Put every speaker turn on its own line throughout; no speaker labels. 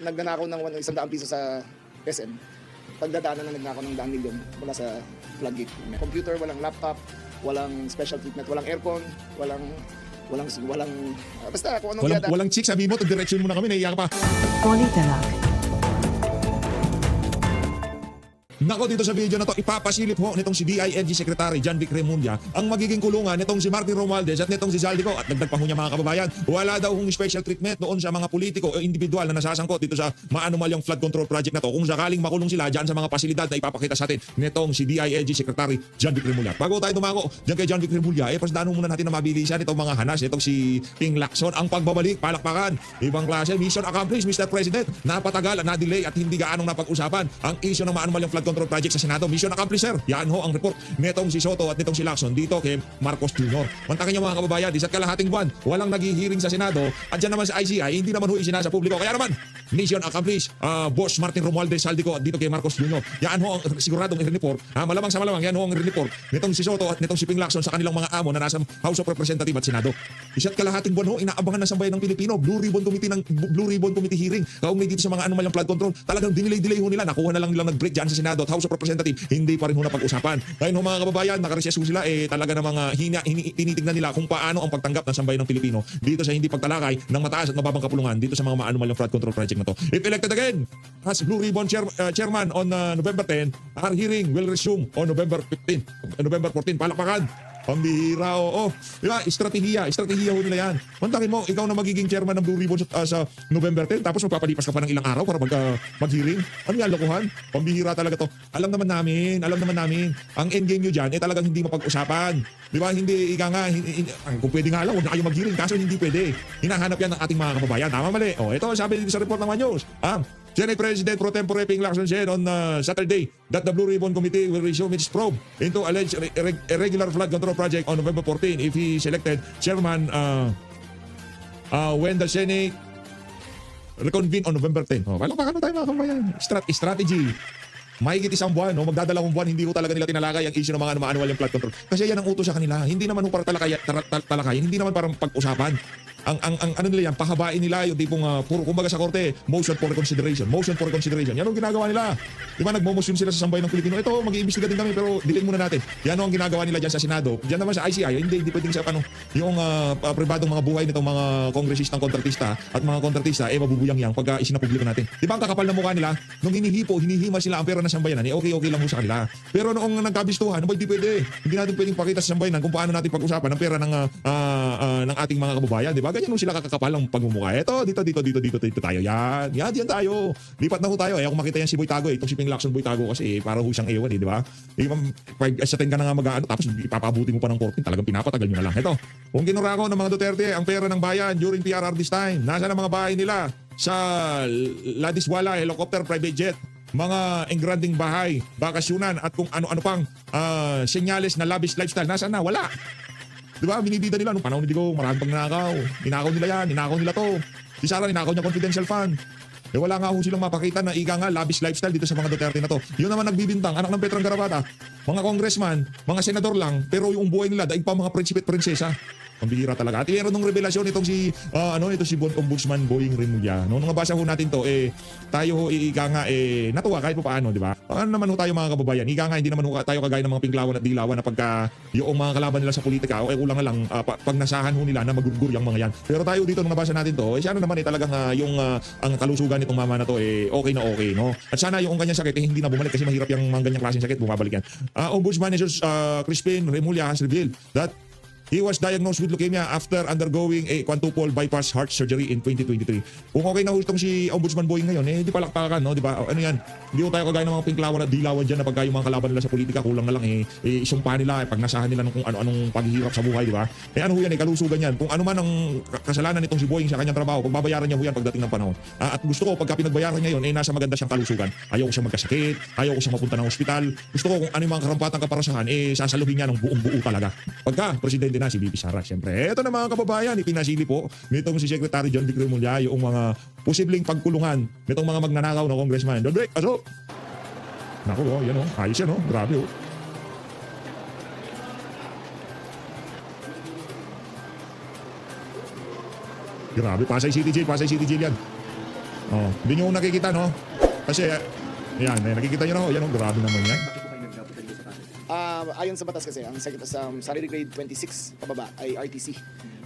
nagnanakaw ng one- isang daang piso sa SM. Pagdadaanan na nagnakaw ng daang milyon mula sa floodgate. May computer, walang laptop, walang special treatment, walang aircon, walang walang walang ah, basta kung anong
Walang, walang chick, sabi mo, direksyon mo na kami, naiiyak pa.
Politalak.
Nako dito sa video na to, ipapasilip ho nitong si DILG Secretary John Vic Remulla ang magiging kulungan nitong si Martin Romualdez at nitong si Zaldico at dagdag pa ho niya mga kababayan. Wala daw hong special treatment noon sa mga politiko o individual na nasasangkot dito sa maanumalyang flood control project na to kung sakaling makulong sila dyan sa mga pasilidad na ipapakita sa atin nitong si DILG Secretary John Vic Remulla. Bago tayo dumako dyan kay John Vic Remulla, eh pasdaan muna natin na mabilisan itong mga hanas nitong si Ping Lacson ang pagbabalik, palakpakan, ibang klase, mission accomplished Mr. President, napatagal, na-delay at hindi gaanong napag-usapan ang issue ng maanumalyang flood control project sa Senado. Mission accomplished sir. Yan ho ang report nitong si Soto at nitong si Lacson dito kay Marcos Jr. Mantakin niyo mga kababayan, isa't kalahating buwan, walang naghihiring sa Senado at dyan naman sa ICI, hindi naman ho isinasa publiko. Kaya naman, mission accomplished, ah, Boss Martin Romualdez Saldico at dito kay Marcos Jr. Yan ho ang siguradong i-report. Ah, malamang sa malamang, yan ho ang i-report nitong si Soto at nitong si Ping Lacson sa kanilang mga amo na nasa House of Representative at Senado. Isa't kalahating buwan ho, inaabangan na sa bayan ng Pilipino. Blue Ribbon Committee ng Blue Ribbon Committee hearing. Kaugnay dito sa mga anomalyang flood control. Talagang dinilay-delay ho nila. Nakuha na lang nilang nag-break dyan sa Senado at House of Representative. Hindi pa rin ho napag-usapan. Ngayon ho mga kababayan, nakareses ho sila eh talaga na mga hina, hini, tinitignan nila kung paano ang pagtanggap ng sambayan ng Pilipino dito sa hindi pagtalakay ng mataas at mababang kapulungan dito sa mga maanumalyang flood control project na to. If elected again as Blue Ribbon chair, uh, Chairman on uh, November 10, our hearing will resume on November 15, uh, November 14. Palakpakan! Pambihira, oo. Di ba? Estratehiya. Estratehiya ho nila yan. Mantakin mo, ikaw na magiging chairman ng Blue Ribbon sa, ah, sa November 10, tapos magpapalipas ka pa ng ilang araw para mag, ah, mag-hearing. Ano yan, lokohan? Pambihira talaga to. Alam naman namin, alam naman namin, ang endgame nyo dyan, eh talagang hindi mapag-usapan. Di ba? Hindi, ika nga, hindi, ah, kung pwede nga lang, huwag na kayo mag-hearing. Kaso hindi pwede. Hinahanap yan ng ating mga kababayan. Tama mali. O, ito, sabi sa report ng News. Ah, Senate President Pro Tempore Ping Lacson said on uh, Saturday that the Blue Ribbon Committee will resume its probe into alleged irre- irre- irregular flood control project on November 14 if he is elected chairman uh, uh, when the Senate reconvene on November 10. Oh, palakpakan na tayo mga kabayan. Strat- strategy. Mahigit isang buwan, no? magdadalawang buwan, hindi ko talaga nila tinalakay ang issue ng mga manual yung flood control. Kasi yan ang utos sa kanila. Hindi naman para talakay, tar- tal- talakayin, hindi naman para pag-usapan. Ang, ang, ang ano nila yan, pahabain nila yung tipong, uh, puro, kumbaga sa korte, motion for reconsideration, motion for reconsideration. Yan ang ginagawa nila. Di ba, nagmo-motion sila sa sambayan ng Pilipino. Ito, mag-iimbestiga din kami, pero dilin muna natin. Yan ang ginagawa nila dyan sa Senado. Diyan naman sa ICI, hindi, hindi pwedeng sa ano, yung uh, pribadong mga buhay nitong mga kongresistang kontratista at mga kontratista, eh, mabubuyang yan pagka isinapubliko natin. Di ba, ang kakapal na mukha nila, nung hinihipo, hinihima sila ang pera ng sambayanan, eh, okay-okay lang ho sa kanila. Pero noong nagkabistuhan, ano ba, hindi pwede. Hindi natin pwedeng pakita sa sambayanan kung paano natin pag-usapan ang pera ng, uh, uh, uh, ng ating mga kababayan. Di ba? Ganyan sila kakakapal ang pagmumukha. Ito, dito, dito, dito, dito, dito tayo. Yan, yan, yan tayo. Lipat na ho tayo. Eh, ako makita yan si Boy Tago, eh. itong si Ping Lacson Boy Tago kasi eh, para ho siyang ewan, eh, di ba? Eh, ma'am, pag sa ka na nga mag-ano, tapos ipapabuti mo pa ng 14, talagang pinapatagal nyo na lang. Ito, kung kinurako ng mga Duterte ang pera ng bayan during PRR this time, nasa ang mga bahay nila sa Ladiswala, helicopter, private jet, mga engranding bahay, bakasyunan at kung ano-ano pang ah, senyales na lavish lifestyle, nasa na? Wala. Di ba? Binibida nila nung panahon ni Digong, marami pang nanakaw. Ninakaw nila yan, ninakaw nila to. Si Sara, ninakaw niya confidential fund. Eh wala nga ho silang mapakita na iga nga lavish lifestyle dito sa mga Duterte na to. Yun naman nagbibintang, anak ng Petrang Garabata. Mga congressman, mga senador lang, pero yung buhay nila, daig pa mga prinsipe at prinsesa. Ang bihira talaga. At meron nung revelasyon itong si, ah, ano, ito si Bon Ombudsman Boying Remulla. No, nung nabasa ho natin to, eh, tayo ho, ika nga, eh, natuwa kahit pa paano, di ba? Ano naman ho tayo mga kababayan? Ika nga, hindi naman ho tayo kagaya ng mga pinglawan at dilawan na pagka yung mga kalaban nila sa politika, o eh, kulang lang, ah, pa- pag nasahan ho nila na magugur yung mga yan. Pero tayo dito, nung nabasa natin to, eh, sana naman eh, talagang ah, yung ah, ang kalusugan nitong mama na to, eh, okay na okay, no? At sana yung kanyang sakit, eh, hindi na bumalik kasi mahirap yung mga ganyang klaseng sakit, bumabalik yan. Ah, Ombudsman Jesus uh, Crispin Remulla has revealed that He was diagnosed with leukemia after undergoing a quadruple bypass heart surgery in 2023. Kung okay na ho itong si Ombudsman Boying ngayon, eh, di palakpakan, no? Di ba? Ano yan? Hindi ko tayo kagaya ng mga pinklawan at dilawan dyan na pagka yung mga kalaban nila sa politika, kulang na lang eh, eh isumpa nila, eh, pag nasahan nila ng kung ano-anong paghihirap sa buhay, di ba? Eh ano ho yan, eh, kalusugan yan. Kung ano man ang kasalanan nitong si Boying sa kanyang trabaho, pagbabayaran niya yan pagdating ng panahon. Ah, at gusto ko, pagka pinagbayaran niya yun, eh nasa maganda siyang kalusugan. Ayaw ko siya magkasakit, ayaw ko siya mapunta ng ospital. Gusto ko kung ano yung mga karampatang kaparasahan, eh sasaluhin niya ng buong buo talaga. Pagka, presidente na si BP Sara, siyempre. Eto na mga kababayan, ipinasili po nitong si Secretary John Vic Remulla yung mga posibleng pagkulungan nitong mga magnanakaw na congressman. Don Vic, pasok! Naku, oh, yan oh, ayos yan oh, grabe oh. Grabe, Pasay City Jail, Pasay City Jail yan. Oh, hindi nyo nakikita, no? Kasi, yan, eh, nakikita nyo na, oh, yan, oh, grabe naman yan.
Sa?
Ah, ayon sa batas kasi, ang sa um, salary grade 26 pababa ay RTC.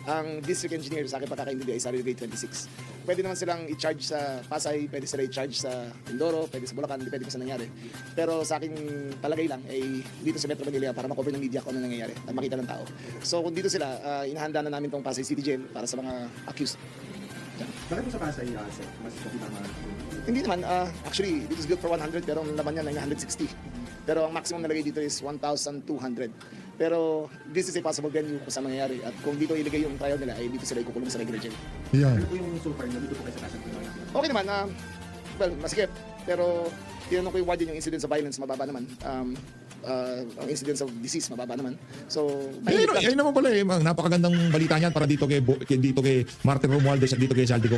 Ang district engineer sa akin pagkakaintindi ay salary grade 26. Pwede naman silang i-charge sa Pasay, pwede sila i-charge sa Mindoro, pwede sa Bulacan, depende kung saan nangyari. Pero sa akin palagay lang ay dito sa Metro Manila para makover ng media kung ano nangyayari at makita ng tao. So kung dito sila, ah, inahanda na namin tong Pasay City Jail para sa mga accused.
Bakit po sa Pasay, uh? Mas kapitama?
Hindi naman, ah, actually, this is built for 100 pero ang laman niya 960. Pero ang maximum nalagay dito is 1,200. Pero this is a possible venue kung saan mangyayari. At kung dito ilagay yung trial nila, ay dito sila ikukulong sa regular jail.
Yan.
Ano po yung so far na dito po kayo sa Pasay?
Okay naman, ah, well, masikip. Pero tinanong ko yung warden yung incidence of violence, mababa naman. Um, ah, ang incidence of disease, mababa naman. So,
Ay, ayun, ayun naman pala eh, ang napakagandang balita niyan para dito kay, Bo- kay dito kay Martin Romualdez at dito kay Saldico.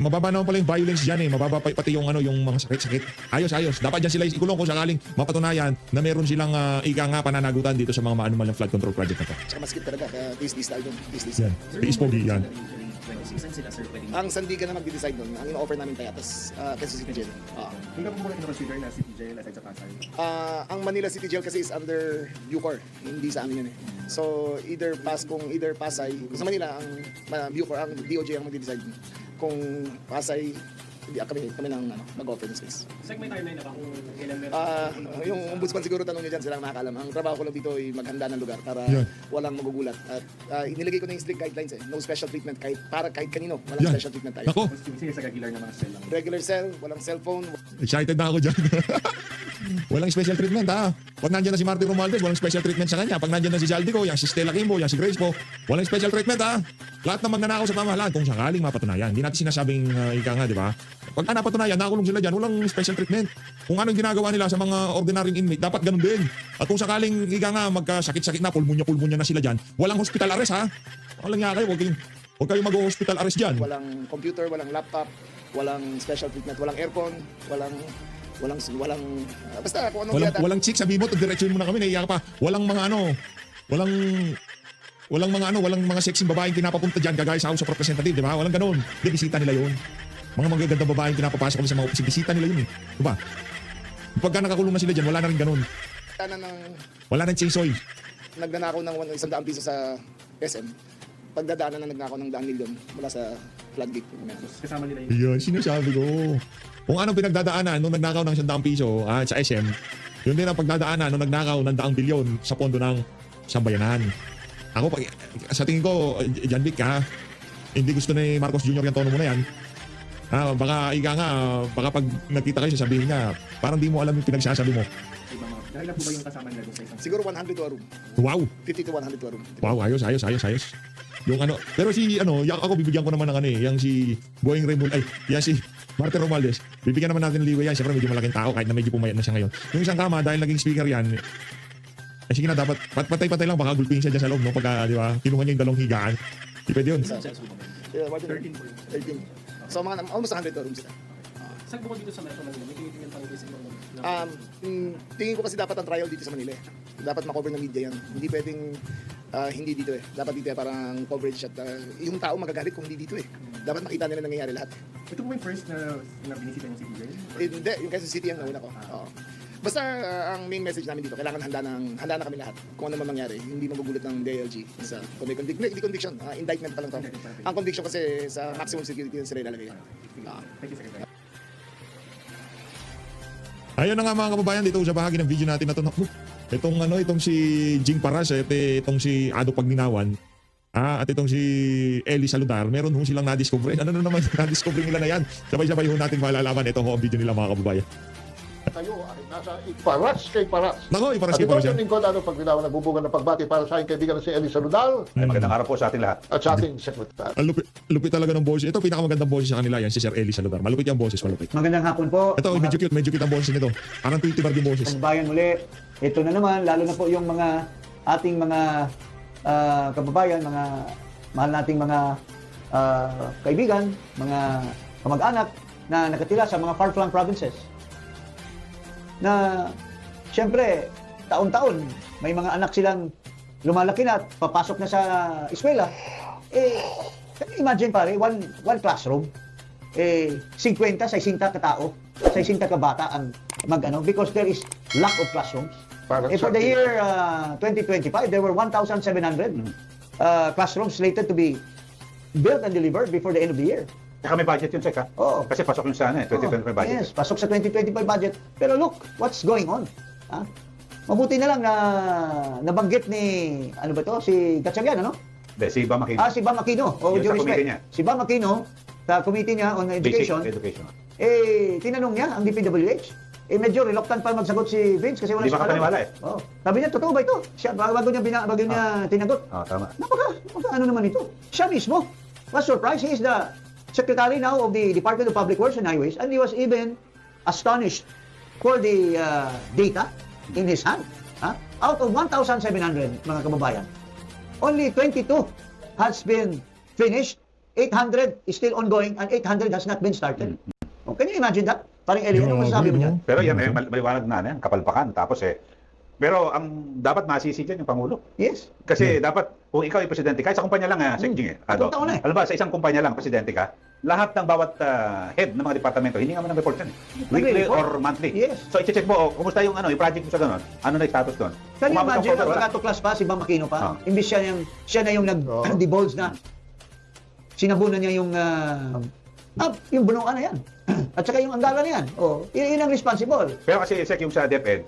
Mababa naman pala yung violence diyan eh. Mababa pa, pati yung ano yung mga sakit-sakit. Ayos ayos. Dapat diyan sila ikulong kung sakaling mapatunayan na meron silang ah, ika nga pananagutan dito sa mga maanumalang flood control project na to.
tsaka masikip talaga. Kaya tis-tis tayo dun. Tis-tis.
Yan. Tiis pogi yan.
26, saan sila, sir? Pwedeng...
Ang sandigan na magde-decide nun, ang ino-offer namin payatas, uh, Quezon City Jail. Ah.
Hindi ka po ba consider na City Jail aside sa Pasay?
Ah, ang Manila City Jail kasi is under Bucor, hindi sa amin yan eh. So either pass kung either Pasay, sa Manila ang uh, Bucor ang DOJ ang magde-decide kung Pasay hindi ah, kami kami lang ano, mag-offer ng space.
Sek, may timeline na ba kung kailan meron?
Ah, yung ombudsman siguro tanong niyo diyan silang nakakalam. Ang trabaho ko lang dito ay maghanda ng lugar para
Yan.
walang magugulat. At ah, inilagay ko na yung strict guidelines eh. No special treatment kahit para kahit kanino, walang
Yan.
special treatment tayo.
Ako,
sige sa regular na mga cell lang.
Regular cell, walang cellphone,
excited na ako dyan. walang special treatment ha. Pag nandiyan na si Martin Romualdez, walang special treatment sa kanya. Pag nandiyan na si Saldico, yung si Stella Kimbo, yung si Grace po, walang special treatment ha. Lahat na magnanakaw sa pamahalaan kung sakaling mapatunayan. Hindi natin sinasabing uh, ika nga, di ba? Pag ah, napatunayan, nakulong sila dyan, walang special treatment. Kung anong ginagawa nila sa mga ordinaryong inmate, dapat ganun din. At kung sakaling ika nga magkasakit-sakit na, pulmonya-pulmonya na sila dyan, walang hospital arrest ha. Walang nga kayo, huwag kayong, huwag kayong mag-hospital arrest dyan.
walang computer, walang laptop, walang special treatment, walang aircon, walang walang walang ah, basta kung anong
Walang,
yata-
walang chick, sabi mo, diretsuhin mo na kami, naiiyak pa. Walang mga ano, walang, walang mga ano, walang mga sexy babaeng pinapapunta dyan, kagaya sa House of Representative, di ba? Walang ganun. Di, bisita nila yun. Mga magagandang babaeng pinapapasok kami sa mga opisina, bisita nila yun eh. Di ba? Pagka nakakulong na sila dyan, wala na rin ganun.
na ng
Wala na chingsoy.
nagnanakaw ng one- isang daang piso sa SM. Pagdadaanan na nagnakaw ng daang milyon mula sa floodgate.
Kasama nila yung
Yan, sinasabi ko. Kung anong pinagdadaanan nung nagnakaw ng 100 piso ah, sa SM, yun din ang pagdadaanan nung nagnakaw ng daang bilyon sa pondo ng sambayanan. Ako, pag, sa tingin ko, John Vic ha, hindi gusto ni Marcos Jr. yung tono mo na yan. Ah, baka ika nga, baka pag nagkita kayo, sasabihin niya, parang di mo alam yung pinagsasabi mo.
ibang mga... Dahil lang po ba yung kasama nila doon sa isang...
Siguro 100 to a room.
Wow!
50 to 100 to a room.
Wow, ayos, ayos, ayos, ayos. Yung ano, pero si ano, yak ako bibigyan ko naman ng ano eh, yung si Boeing Raymond, ay, yan si Martin Romualdez. Bibigyan naman natin ng liwa yan, siyempre medyo malaking tao kahit na medyo pumayat na siya ngayon. Yung isang kama, dahil naging speaker yan, eh sige na, dapat pat- patay-patay lang, baka gulpingin siya dyan sa loob, no? Pagka, di ba, kinuha niya yung dalawang higaan. Di pwede yun.
Yeah, what
13 po.
13. So mga almost 100 to a room sila.
Sek, bukod dito sa Metro Manila, may tinitingnan pang mo na
Um, mm, tingin ko kasi dapat ang trial dito sa Manila. eh. Dapat makover ng media yan. Hindi pwedeng ah, hindi dito eh. Dapat dito eh parang coverage at ah, yung tao magagalit kung hindi dito eh. Dapat makita nila nangyayari lahat.
Ito po yung first na, na binisita yung City Jail?
Eh, hindi, yung Quezon City ang nauna ko. Oo. Basta ah, ang main message namin dito, kailangan handa ng handa na kami lahat. Kung ano man mangyari, hindi magugulat ng DILG sa kung may convic- hindi, conviction, ah, indictment pa lang to. Ang conviction kasi sa maximum security sila ilalagay. yan. Ah.
Thank you, Secretary.
Ayun na nga mga kababayan, dito sa bahagi ng video natin na ito. Naku, Itong ano, itong si Jing Paras, at itong si Ado Pagninawan, Ah, at itong si Eli Saludar, meron ho silang na-discover. Ano na naman na-discover nila na yan? Sabay-sabay ho natin malalaman. Ito ho ang video nila mga kababayan.
Tayo ay nasa iparas kay paras.
Nako, iparas
At
kayo
ito
paras yan.
ang lingkod, ano, pagbinawa ng bubugan ng pagbati para sa aking kaibigan na si Elisa Ludal
Ay, magandang araw po sa ating lahat.
at sa ating sekretary.
Ang lupit, lupit talaga ng boses. Ito, pinakamagandang boses sa kanila yan, si Sir Eli Saludar. Malupit yung boses, malupit.
Magandang hapon po.
Ito, medyo cute, medyo cute ang boses nito. Parang 20 bar yung boses.
Kababayan muli. Ito na naman, lalo na po yung mga ating mga ah, kababayan, mga mahal nating mga ah, kaibigan, mga kamag-anak na nakatira sa mga far-flung provinces. Na, siyempre, taon-taon, may mga anak silang lumalaki na at papasok na sa eskwela. Eh, imagine pare, one, one classroom. eh 50 sa 60 katao, sa 60 kabata ang mag ano because there is lack of classrooms.
Para
eh, for the year uh, 2025, there were 1,700 uh, classrooms slated to be built and delivered before the end of the year.
Saka may budget yun, Sek, ha?
Oo.
Kasi pasok yung sa ano, eh, 2025 budget.
Yes, pasok sa 2025 budget. Pero look, what's going on? Ha? Mabuti na lang na nabanggit ni, ano ba to, si Gatchalian, ano?
Hindi, si Bam Aquino.
Ah, si Bam Aquino. Oh,
Yun
due
sa
respect.
committee niya.
Si Bam Aquino, sa committee niya on education,
Basic education.
eh, tinanong niya ang DPWH. Eh, medyo reluctant pa magsagot si Vince kasi wala
Hindi
siyang
makapaniwala eh.
Oh. Sabi niya, totoo ba ito? Siya, bago niya, bina, bago niya tinagot.
Ah, tama.
Napaka, napaka ano naman ito? Siya mismo. Was surprised. He is the secretary now of the Department of Public Works and Highways and he was even astonished for the uh, data in his hand. Ha? Out of 1,700 mga kababayan, only 22 has been finished, 800 is still ongoing, and 800 has not been started. Oh, can you imagine that? Parang Eli, ano masasabi mo
no?
dyan?
Pero yan, may mal- maliwanag na, ano, kapalpakan. Tapos eh, pero ang dapat masisi dyan yung Pangulo.
Yes.
Kasi dapat, kung ikaw ay presidente, kahit sa kumpanya lang, ah, Sek Jing, eh.
Taon na eh.
Alam ba, sa isang kumpanya lang, presidente ka, lahat ng bawat ah, head ng mga departamento, hindi nga man ng report yan eh. Weekly or monthly.
Yes.
So, i-check mo, oh, kumusta yung, ano, yung project mo sa ganun? Ano na yung status doon?
Can you imagine,
October, wala.
nagkatuklas pa si Bam Aquino pa?
Ah.
Imbis siya, yung, siya na yung nag-divulge na sinabunan niya yung ah, ah, yung bunuan na yan. At saka yung anggala na yan. Oh, yun, yun ang responsible.
Pero kasi, Sek, yung sa DepEd,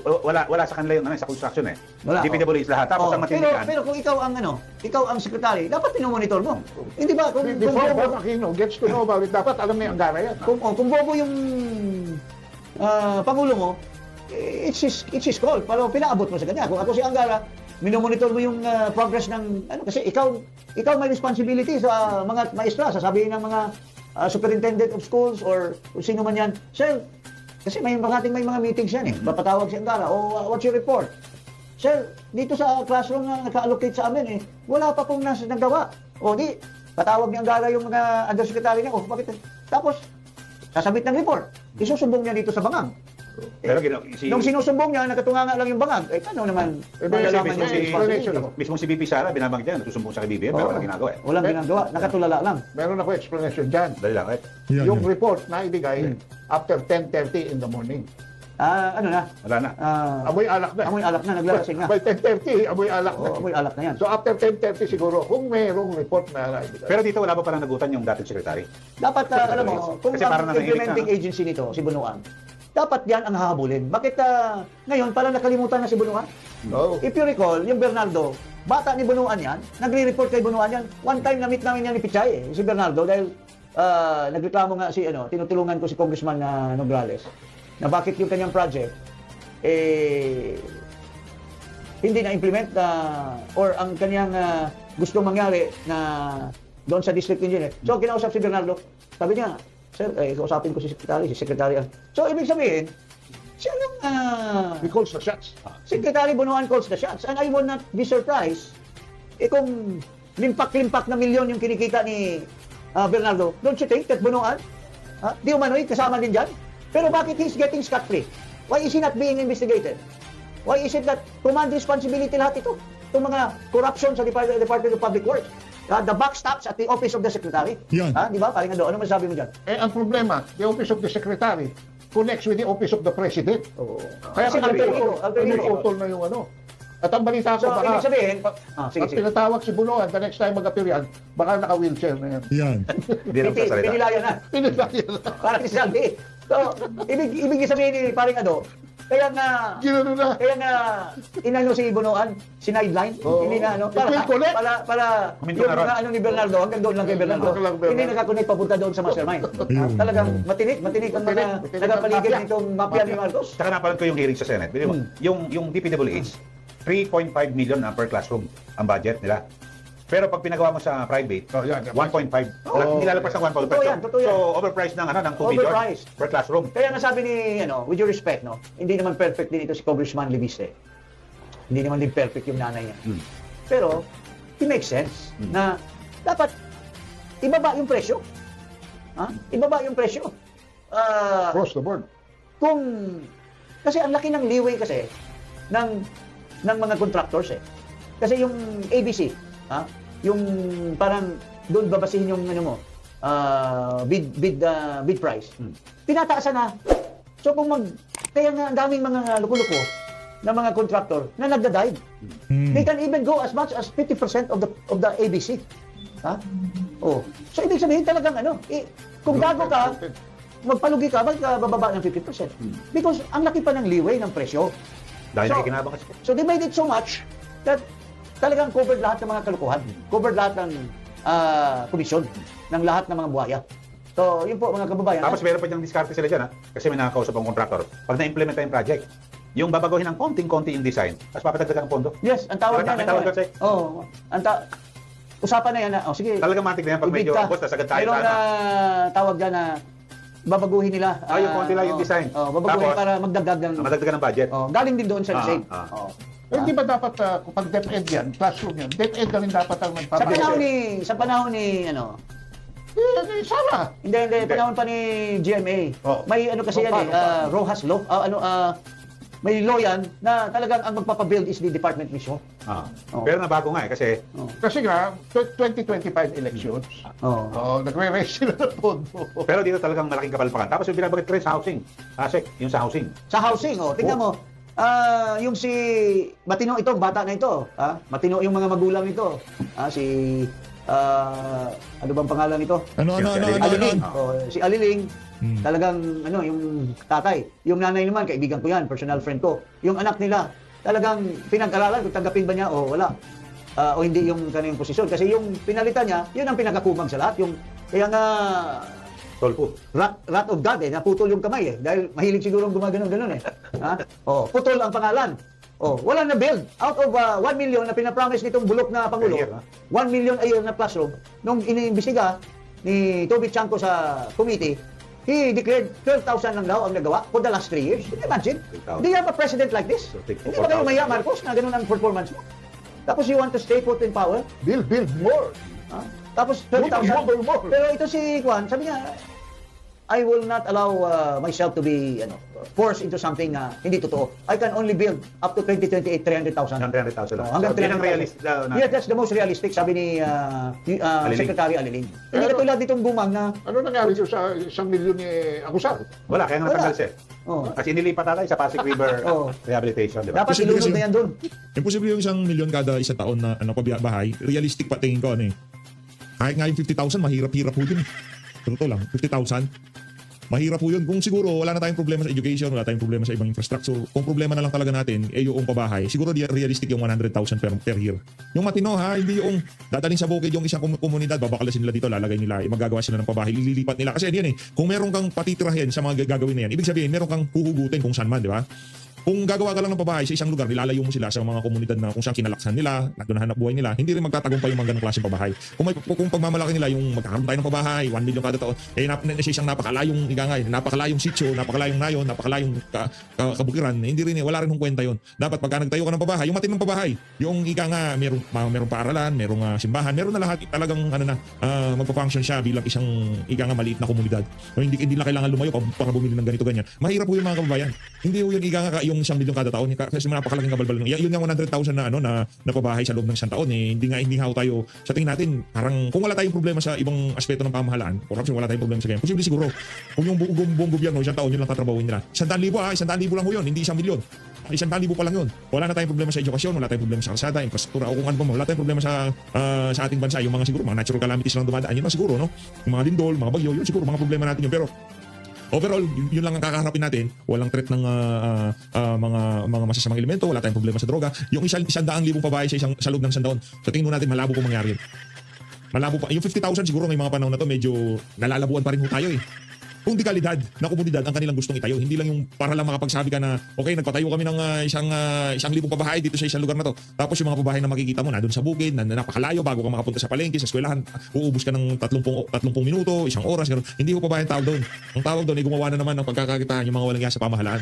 wala wala sa kanila yung ano, sa construction eh.
Wala,
DPWH lahat. Tapos
Oh,
ang
pero,
matinikan.
pero kung ikaw ang ano, ikaw ang secretary, dapat pinomonitor mo. Hindi ba? Kung, kung,
Before
bobo,
Bam Aquino gets to know about it, dapat alam na yung Angara yan.
kung, oh, kung bobo yung ah, pangulo mo, eh, it's his, it's his call. Pero pinaabot mo sa kanya. Kung ako si Angara, minomonitor mo yung ah, progress ng, ano, kasi ikaw, ikaw may responsibility sa mga maestra, sasabihin ng mga ah, superintendent of schools or kung sino man yan, Sir, kasi may mga ating may mga meetings yan eh. Papatawag si Angara, oh, what's your report? Sir, dito sa classroom na naka-allocate sa amin eh, wala pa pong nas nagawa. O di, patawag ni Angara yung mga undersecretary niya, o bakit? Tapos, sasabit ng report. Isusumbong niya dito sa bangag.
Pero gino, si,
Nung sinusumbong niya, nakatunga nga lang yung bangag, eh paano naman
Eh,
malalaman
mismo
yung
si-
responsibility?
mismo si BP Sara, binabag dyan, nasusumbong sa kay BBM, pero
Oo.
wala ginagawa eh.
Walang ginagawa, nakatulala lang.
Meron ako explanation dyan.
Dali lang, eh.
Yan,
Yung
yan.
report na ibigay after 10.30 in the morning.
Ah, ano na?
Wala na.
Ah,
Amoy alak na.
amoy alak na, naglalasing na.
By 10.30, amoy alak na.
Oo, amoy alak na yan.
So after 10.30 siguro, kung mayroong report na naibigay.
Pero dito wala pa palang nagutan yung dating secretary.
Dapat, ah, alam mo, kung
Kasi parang
ang implementing
na,
agency nito, si Bunuan, dapat yan ang hahabulin. Bakit ah, ngayon parang nakalimutan na si Bunuan?
Oh.
If you recall, yung Bernardo, bata ni Bunuan yan, nagre-report kay Bunuan yan. One time na-meet namin yan ni Pichay, eh, si Bernardo, dahil ah, nagreklamo nga si, ano, tinutulungan ko si Congressman na Nograles, na bakit yung kanyang project, eh, hindi na-implement na, or ang kanyang ah, gusto mangyari na doon sa district engineer. So, kinausap si Bernardo, sabi niya, Sir, eh, kausapin ko si Secretary, si Secretary. ang-" So, ibig sabihin, siya lang, ah,
He calls the shots.
Secretary Bunuan calls the shots. And I will not be surprised eh kung limpak-limpak na milyon yung kinikita ni ah, Bernardo. Don't you think that Bunuan, ha, di umano'y kasama din dyan? Pero bakit he's getting scot-free? Why is he not being investigated? Why is it that command responsibility lahat ito? Itong mga corruption sa Department, Department of Public Works. Ah, the buck stops at the office of the Secretary.
Yan.
Ha, di ba? Parang ano, ano masasabi mo dyan?
Eh, ang problema, the office of the secretary connects with the office of the president.
Oo.
Kaya
Kasi alter ego, alter ego.
pinutol na yung ano. At ang balita ko,
So,
baka,
ibig sabihin, ah, sige,
pag
sige.
pinatawag si Bunuan, the next time mag-appear yan, baka naka-wheelchair na yan.
Yan.
Hindi na
Piti,
sasalita.
pinilaya na.
Pinatawag yan.
Parang si Salvi. So, ibig, ibig sabihin ni paring Ado, kaya nga,
Ginano na.
kaya nga, inano si Bunuan, sideline,
Oo.
hindi na ano, para,
connect.
para, para,
Huminto
yung
na ron.
mga ano ni Bernardo, hanggang doon lang kay Bernardo,
Hanggang lang, Bernardo.
hindi nakakonect papunta doon sa mastermind.
Ayun.
Talagang matinik, matinik ang mga
Matinik, matinik ang
nagapaligid
mafia.
nitong mafia ni Marcos.
Saka napanood ko yung hearing sa Senate. Bili mo,
Hmm.
yung, yung DPWH, 3.5 million na per classroom ang budget nila. Pero pag pinagawa mo sa private,
Oh, yan.
1.5.
Oh.
Hindi lalagpas ng 1.5.
Totoo yan, totoo yan.
So, overpriced ng, ano, ng 2 million
Overpriced.
per classroom.
Kaya nga sabi ni, ano, with your respect, no, hindi naman perfect din ito si Congressman Leviste. Hindi naman din perfect yung nanay niya.
Hmm.
Pero, it makes sense na dapat ibaba yung presyo. Ha? Ibaba yung presyo. Ah,
Across the board.
kung kasi ang laki ng leeway kasi ng ng mga contractors eh. Kasi yung ABC, ha? Yung parang doon babasihin yung ano mo, ah, bid bid ah, bid price. Tinataasan na. So kung mag kaya nga ang daming mga luko-luko na mga contractor na nagda-dive.
Hmm.
They can even go as much as 50% of the of the ABC. Ha? Oh. So ibig sabihin talagang ano, eh, kung gago ka, magpalugi ka, ba't ka bababa ng 50%? Because ang laki pa ng leeway ng presyo.
Dahil
So-
nakikinabang kasi.
So they made it so much that talagang covered lahat ng mga kalukuhan. Covered lahat ng ah, komisyon ng lahat ng mga buhaya. So, yun po mga kababayan.
Tapos meron pa diyang diskarte sila dyan ha. Kasi may nakakausap ang contractor. Pag na-implement na yung project, yung babaguhin ng konting-konti yung design, tapos papatagdagan ng pondo.
yes, ang tawag niya.
tawag kasi.
Oo. ang ta- usapan na yan oh, sige.
Talagang matik na yan pag medyo,
ka.
boss, nasagad tayo
Mayroong
sana.
na tawag dyan na babaguhin nila.
Ah, yung konti lang yung
oo.
design.
Oh, babaguhin
Tapos,
para magdagdag ng...
Ah, Madagdagan ng budget.
Oh, galing din doon sa
Ah, ah.
Oh.
Eh, di ba dapat uh, pag DepEd yan, classroom yan, DepEd na rin dapat ang
Sa panahon ni sa panahon ni ano,
Eh, eh, sana.
Hindi, hindi.
Hindi.
Panahon pa ni GMA.
Oh.
May ano kasi
Oh,
yan eh, ah, Rojas Law. Ah, ano, ah, may law yan na talagang ang magpapabuild is the department mismo.
Ah.
Oo.
Pero nabago nga eh, kasi
Kasi nga, tw- 2025 elections,
Oh.
oh, nagre-raise sila ng pondo.
pero dito talagang malaking kapalpakan. Tapos yung binabagit ko rin sa housing. Asek, yung sa housing.
Sa housing, oh, tingnan mo. Ah, yung si matino ito, bata na ito, ah, matino yung mga magulang nito. Ah, si ah, ano bang pangalan nito?
Ano, ano, ano, ano, ano,
Aliling.
ano?
Oh, si Aliling,
Hmm.
talagang ano, yung tatay. Yung nanay naman, kaibigan ko yan, personal friend ko. Yung anak nila, talagang pinag-aralan kung tanggapin ba niya o wala. Ah, o hindi yung kanyang posisyon. Kasi yung pinalitan niya, yun ang pinakakumag sa lahat. Yung, kaya nga,
Tolpo.
rat, rat of God eh, naputol yung kamay eh. Dahil mahilig siguro gumagano-ganon eh. Ha? Oh, putol ang pangalan. Oh, wala na build. Out of uh, 1 million na pinapromise nitong bulok na Pangulo,
A year, ha?
1 million a year na classroom, nung iniimbestiga ni Toby Chanco sa committee, he declared 12,000 lang daw ang nagawa for the last 3 years. Can you imagine?
12,000.
Do you have a president like this?
So,
Hindi ba kayo
4,000.
maya, Marcos, na ganun ang performance mo? Tapos you want to stay put in power?
Build, build more.
Ha? Tapos
More,
12,000.
more, more.
Pero ito si Juan, sabi niya, I will not allow uh, myself to be ano, forced into something na hindi totoo. I can only build up to 2028 300,000.
Hanggang 300,000 lang.
Oh, hanggang
So, yun ang
300,000.
realist daw natin.
Yes, that's the most realistic, sabi ni uh, uh,
Aliling.
Secretary Aliling. Hindi
Pero-
katulad nitong gumang na,
Ano nangyari sa isang milyon ni Agusar?
Wala, kaya nga
Wala.
natanggal siya.
oh,
Kasi inilipat ata sa Pasig River
Oo.
Rehabilitation, di ba?
dapat ilunod na yan doon.
Imposible yung isang milyon kada isang taon na ano bahay. Realistic pa tingin ko ano eh. Kahit nga yung 50,000, mahirap-hirap po eh. Totoo lang, 50,000. Mahirap po yun. Kung siguro wala na tayong problema sa education, wala tayong problema sa ibang infrastructure, kung problema na lang talaga natin, eh yung pabahay, siguro realistic yung 100,000 per, per year. Yung matino ha, hindi yung dadaling sa bukid yung isang kom- komunidad, babakalasin nila dito, lalagay nila, eh, magagawa sila ng pabahay, ililipat nila. Kasi yan eh, kung meron kang patitirahin sa mga gagawin na yan, ibig sabihin, meron kang huhugutin kung saan man, di ba? Kung gagawa ka lang ng pabahay sa isang lugar, nilalayo mo sila sa mga komunidad na kung saan kinalaksan nila, na hanap buhay nila, hindi rin magtatagumpay yung mga ganong klaseng pabahay. Kung may kung pagmamalaki nila yung magkakaroon tayo ng pabahay, 1 million kada taon, eh nap, na, sa isang napakalayong igangay, napakalayong sitio, napakalayong nayon, napakalayong ka, ka, kabukiran, eh, hindi rin eh, wala rin hong kwenta yun. Dapat pagka nagtayo ka ng pabahay, yung matinong pabahay, yung ika nga, merong, merong paaralan, merong ah, simbahan, meron na lahat talagang ano na, ah, magpa-function siya bilang isang ika nga maliit na komunidad. O hindi, hindi na kailangan lumayo pa, para bumili ng ganito ganyan. Mahirap po yung mga kababayan. Hindi po yung ika nga yung isang milyon kada taon, kasi napakalaking kabalbal. Yun yung 100,000 na ano na napabahay sa loob ng isang taon eh. Hindi nga hindi nga tayo sa tingin natin parang kung wala tayong problema sa ibang aspeto ng pamahalaan, corruption wala tayong problema sa ganyan. Posible siguro kung yung buong, buong, buong gobyerno isang taon yun lang tatrabahuin nila. Isang daan libo ah, isang daan libo lang ho yun, hindi isang milyon. Isang libo pa lang yun. Wala na tayong problema sa edukasyon, wala tayong problema sa kalsada, infrastruktura, o kung ano pa mo. Wala tayong problema sa ah, sa ating bansa. Yung mga siguro, mga natural calamities lang dumadaan. Yun lang siguro, no? Yung mga lindol, mga bagyo, yun siguro, mga problema natin yun. Pero Overall, yun, lang ang kakaharapin natin. Walang threat ng ah, ah, mga mga masasamang elemento, wala tayong problema sa droga. Yung isang, isang daang libong pabahay sa isang sa loob ng isang taon. Sa tingin mo natin malabo po mangyari yun. Malabo pa. Yung 50,000 siguro may mga panahon na to medyo nalalabuan pa rin ho tayo eh. Kung di kalidad na komunidad ang kanilang gustong itayo, hindi lang yung para lang makapagsabi ka na okay, nagpatayo kami ng ah, isang ah, isang libong pabahay dito sa isang lugar na to. Tapos yung mga pabahay na makikita mo na doon sa bukid, na, na napakalayo bago ka makapunta sa palengke, sa eskwelahan, uubos ka ng 30 30 minuto, isang oras, ganun. Hindi ho pabahay ang tawag doon. Ang tawag doon ay gumawa na naman ng pagkakakitaan yung mga walang sa pamahalaan.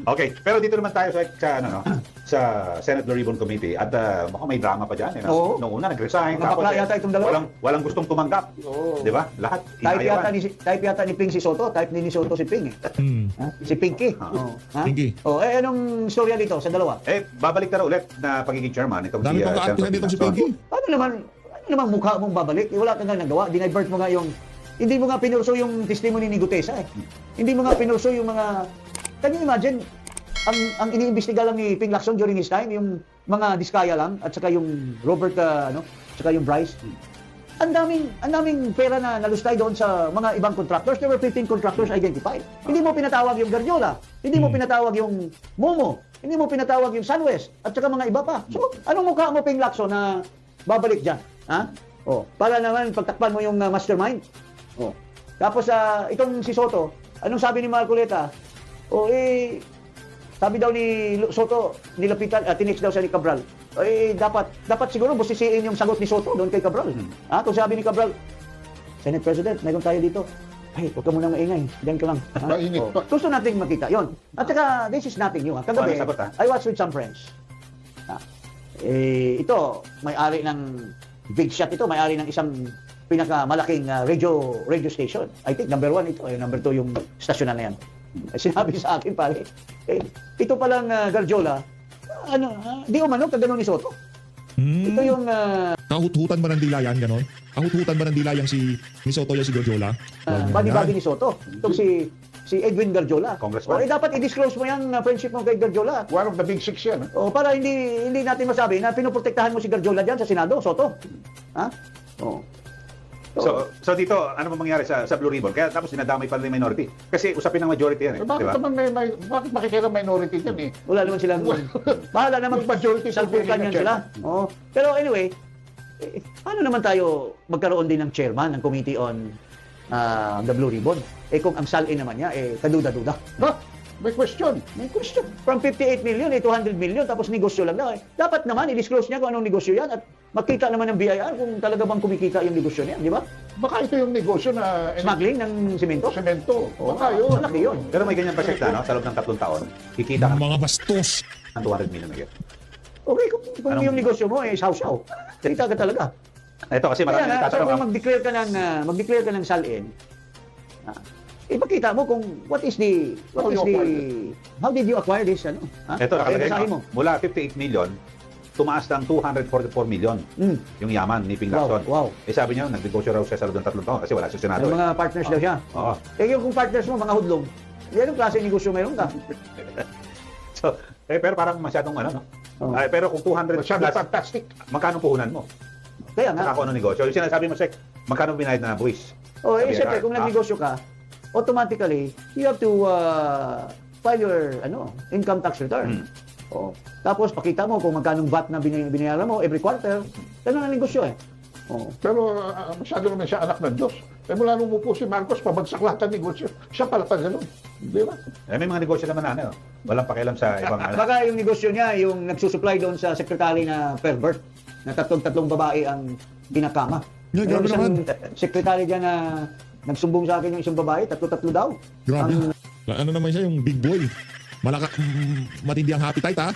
Okay, pero dito naman tayo sa, sa, ano, no, sa Senate Blue Ribbon Committee at uh, mukhang may drama pa dyan. Eh, no?
Oo.
Noong una, nag-resign.
Mga bakla yata itong dalawa.
Walang, walang gustong tumanggap.
Oo.
Di ba? Lahat.
Type
inayawan.
yata, ni, type yata ni Ping si Soto, type ni, ni Soto si Ping eh.
Hmm.
Ha? Si Pinky. Oh, ha?
Pinky.
Oh, eh anong storya dito sa dalawa?
Eh, babalik na ulit na pagiging chairman itong
Dami
si, uh, Senator
dito si. Pinky.
Paano naman, ano ano namang mukha mong babalik? Eh, wala kang nga nagawa. Dinivert mo nga yung, hindi mo nga pinurso yung testimony ni Gutesa eh. Hindi mo nga pinurso yung mga, can you imagine, ang, ang iniimbestiga lang ni Ping Lacson during his time, yung mga diskaya lang, at saka yung Robert, uh, ano, saka yung Bryce. Ang daming, ang daming pera na nalustay doon sa mga ibang contractors. There were 15 contractors identified. Hindi mo pinatawag yung Guardiola. Hindi mo pinatawag yung Momo. Hindi mo pinatawag yung Sunwest. At saka mga iba pa. So, anong mukha mo, Ping Lacson, na babalik dyan? Ha? Oh, para naman pagtakpan mo yung uh, mastermind. Oh. Tapos sa itong si Soto, anong sabi ni Marcoleta? Oh, eh, sabi daw ni Soto, nilapitan, uh, tinext daw siya ni Cabral. Eh, dapat, dapat siguro busisiin yung sagot ni Soto doon kay Cabral. Ah, kung sabi ni Cabral, Senate President, meron tayo dito. Ay, huwag ka muna maingay. Diyan ka lang. Ha?
Mainit
Oh.
pa.
Gusto nating makita. yon. At saka, this is nothing new. ha. Kagabi,
sagot, ha?
I was with some friends. Ah, eh, ito, may-ari ng big shot ito, may-ari ng isang pinakamalaking ah, radio radio station. I think number one ito, eh, number two yung stasyon na yan. Eh, Sinabi sa akin pare, eh, ito palang uh, Garjola, ano, ah, di umano, kagano ni Soto.
Hmm.
Ito yung ah,
Kahut-hutan ba ng dila yan, ganon? Kahut-hutan ba ng dila yang si ni Soto yan si Gordiola?
uh, body-body ni Soto. Itong si si Edwin Garjola.
Congressman.
O, eh, dapat i-disclose mo yung ah, friendship mo kay Garjola.
One of the big six yan.
O
ah.
para hindi hindi natin masabi na pinoprotektahan mo si Garjola diyan sa Senado, Soto. Ha? Oh.
So, so dito, ano ba mangyari sa, sa Blue Ribbon? Kaya tapos dinadamay pa rin minority. Kasi usapin ng majority yan eh.
Eh, bakit
Di ba?
naman may, may, bakit makikita minority dyan eh?
wala naman silang bahala naman
majority sa
yan sila. Oh. Pero anyway, eh, paano naman tayo magkaroon din ng chairman ng Committee on ah, the Blue Ribbon? Eh kung ang salin naman niya, eh kaduda-duda.
Ha? May question.
May question. From 58 million, eh 200 million, tapos negosyo lang daw. Eh. Dapat naman, i-disclose niya kung anong negosyo yan at makita naman ng BIR kung talaga bang kumikita yung negosyo niya, di ba?
Baka ito yung negosyo na
Smuggling ng simento.
semento.
Oh,
Baka yun.
Malaki yun.
Pero may ganyan pa siya, no? Sa loob ng tatlong taon, kikita ka
Mga bastos.
ng 200 million again.
Okay, kung, kung
Anong-
yung negosyo mo, eh, saw-saw. Kita ka talaga.
Ito kasi marami
Kaya nga, so
nagtatanong.
kung mag-declare ka ng, ah, mag-declare ka ng salin, ah, ipakita mo kung what is the, what
How
is the, how did you acquire this, ano? Ha?
Ito, nakalagay
mo.
Mula 58 million, tumaas ng 244 million
Mm.
yung yaman ni Ping
Wow,
Lacson.
wow.
Eh sabi niya, nagnegosyo raw siya sa loob ng tatlong taon kasi wala sa Senado.
Yung
eh.
mga partners daw siya.
Oo.
Eh yung kung partners mo, mga hudlong, yan ang klase ng negosyo meron ka.
So, eh, pero parang masyadong ano, no?
Oo.
Ay, pero kung 200
Masyado
plus,
fantastic.
magkano puhunan mo?
Kaya nga.
Saka kung ano negosyo. Yung sinasabi mo, Sek, magkano binayad na buwis?
Oh, eh, siyempre,
ah,
kung
ah.
nagnegosyo ka, automatically, you have to uh, file your ano, income tax return.
Hmm.
Oh. Tapos, pakita mo kung magkano VAT na binay- binayaran mo every quarter. Ganun ang negosyo eh. Oh.
Pero ah, masyado naman siya anak ng Diyos. Eh mula nung umupo si Marcos, pabagsak lahat ng negosyo. Siya pala pa ganun. Di ba?
Eh, may mga negosyo naman na ano, walang pakialam sa ibang ano.
Baka yung negosyo niya, yung nagsusupply doon sa secretary na pervert, na tatlong-tatlong babae ang binakama.
Yeah,
Meron
grabe
isang
naman.
secretary dyan na nagsumbong sa akin yung isang babae, tatlo-tatlo daw.
Grabe.
Ang-
Ano naman siya yung big boy. Malaka, mm, matindi ang appetite ha.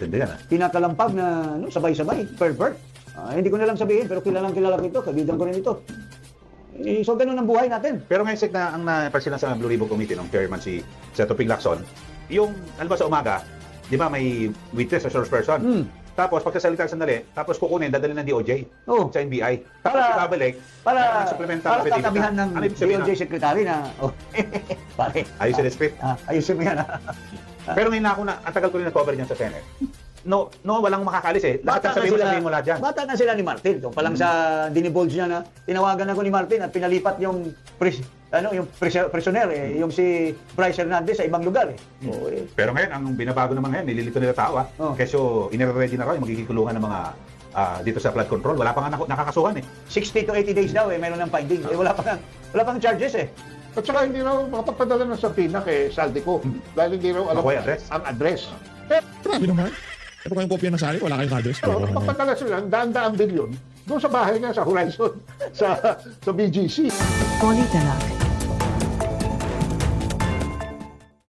Hindi yan, ah.
kinakalampag na ano, sabay-sabay, pervert. Ah, hindi ko na lang sabihin, pero kilalang kilala ko ito, kabilang ko rin ito. Eh, so, ganun ang buhay natin.
Pero ngayon, Sek, na ang napansin sa Blue Ribbon Committee ng chairman si Seto Lacson, yung, ano ba sa umaga, di ba may witness sa source person?
Hmm.
Tapos pagkasalita sandali, tapos kukunin, dadalhin ng DOJ
Oh.
sa NBI. Tapos
Para-
ibabalik,
Para,
meron ng supplemental
para
affidavit
tatabihan ng
Ano ibig sabihin
DOJ secretary na, oh, pare.
Ayusin the script.
Ah, ayusin mo yan. ah.
Pero ngayon ako na, ang tagal ko rin na-cover niyan sa Senate. No, no, walang makakalis eh. Lahat ng sabihin mo, sabihin mo lahat dyan.
Bata na sila ni Martin. Kung palang sa dinibulge niya na tinawagan ako ni Martin at pinalipat yung pris, ano yung pris- prisoner eh, yung si Bryce Hernandez sa ibang lugar eh. Oo, eh.
Pero ngayon, ang binabago naman ngayon, nililito nila tao ah.
Oh.
Keso, inire-ready na raw yung magiging kulungan ng mga ah, dito sa flood control. Wala pa nga nak- nakakasuhan eh.
60 to 80 days daw eh, meron ng finding. Eh, wala pa nga- wala pang charges eh.
At saka hindi raw makapagpadala ng sabina kay Saldico. Dahil hindi raw alam
Makuha yung address.
ang address.
Grabe naman. Ito kayong kopya ng sali, wala kayong address.
Pero magpapadala sila ng daan-daang bilyon doon sa bahay niya sa Horizon, sa, sa BGC.
Polly Talak.